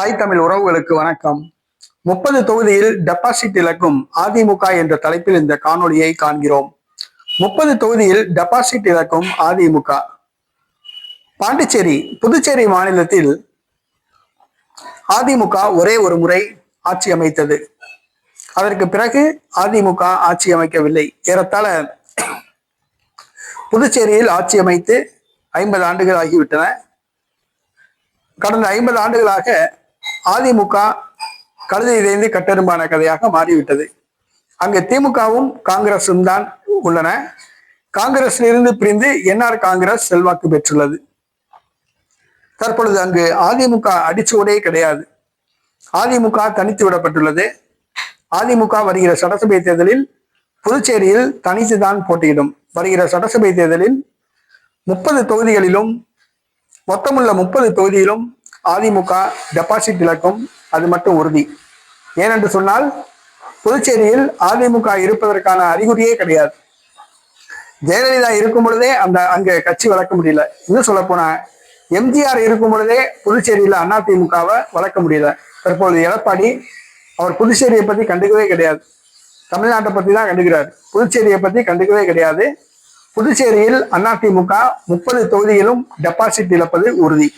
தாய் தமிழ் உறவுகளுக்கு வணக்கம். முப்பது தொகுதியில் டெபாசிட் இழக்கும் அதிமுக என்ற தலைப்பில் இந்த காணொலியை காண்கிறோம். முப்பது தொகுதியில் டெபாசிட் இழக்கும் அதிமுக. பாண்டிச்சேரி புதுச்சேரி மாநிலத்தில் அதிமுக ஒரே ஒரு முறை ஆட்சி அமைத்தது. அதற்கு பிறகு அதிமுக ஆட்சி அமைக்கவில்லை. ஏறத்தாழ புதுச்சேரியில் ஆட்சி அமைத்து ஐம்பது ஆண்டுகள் ஆகிவிட்டன. கடந்த ஐம்பது ஆண்டுகளாக அதிமுக கழுதை இணைந்து கட்டெரும்பான கதையாக மாறிவிட்டது. அங்கு திமுகவும் காங்கிரசும் தான் உள்ளன. காங்கிரஸிலிருந்து பிரிந்து என்ஆர் காங்கிரஸ் செல்வாக்கு பெற்றுள்ளது. தற்பொழுது அங்கு அதிமுக அடிச்சுவடே கிடையாது. அதிமுக தனித்து விடப்பட்டுள்ளது. அதிமுக வருகிற சட்டசபை தேர்தலில் புதுச்சேரியில் தனித்துதான் போட்டியிடும். வருகிற சட்டசபை தேர்தலில் முப்பது தொகுதிகளிலும் மொத்தமுள்ள முப்பது தொகுதியிலும் அதிமுக டெபாசிட் இழக்கும் அது மட்டும் உறுதி. ஏனென்று சொன்னால் புதுச்சேரியில் அதிமுக இருப்பதற்கான அறிகுறியே கிடையாது. ஜெயலலிதா இருக்கும் பொழுதே அந்த அங்க கட்சி வளர்க்க முடியல. இன்னும் சொல்ல போனா எம்ஜிஆர் இருக்கும் பொழுதே புதுச்சேரியில அதிமுகவை வளர்க்க முடியல. தற்பொழுது எடப்பாடி அவர் புதுச்சேரியை பத்தி கண்டுக்கவே கிடையாது. தமிழ்நாட்டை பத்தி தான் கண்டுக்கிறார். புதுச்சேரியை பத்தி கண்டுக்கவே கிடையாது. புதுச்சேரியில் அதிமுக முப்பது தொகுதியிலும் டெபாசிட் இழப்பது உறுதி.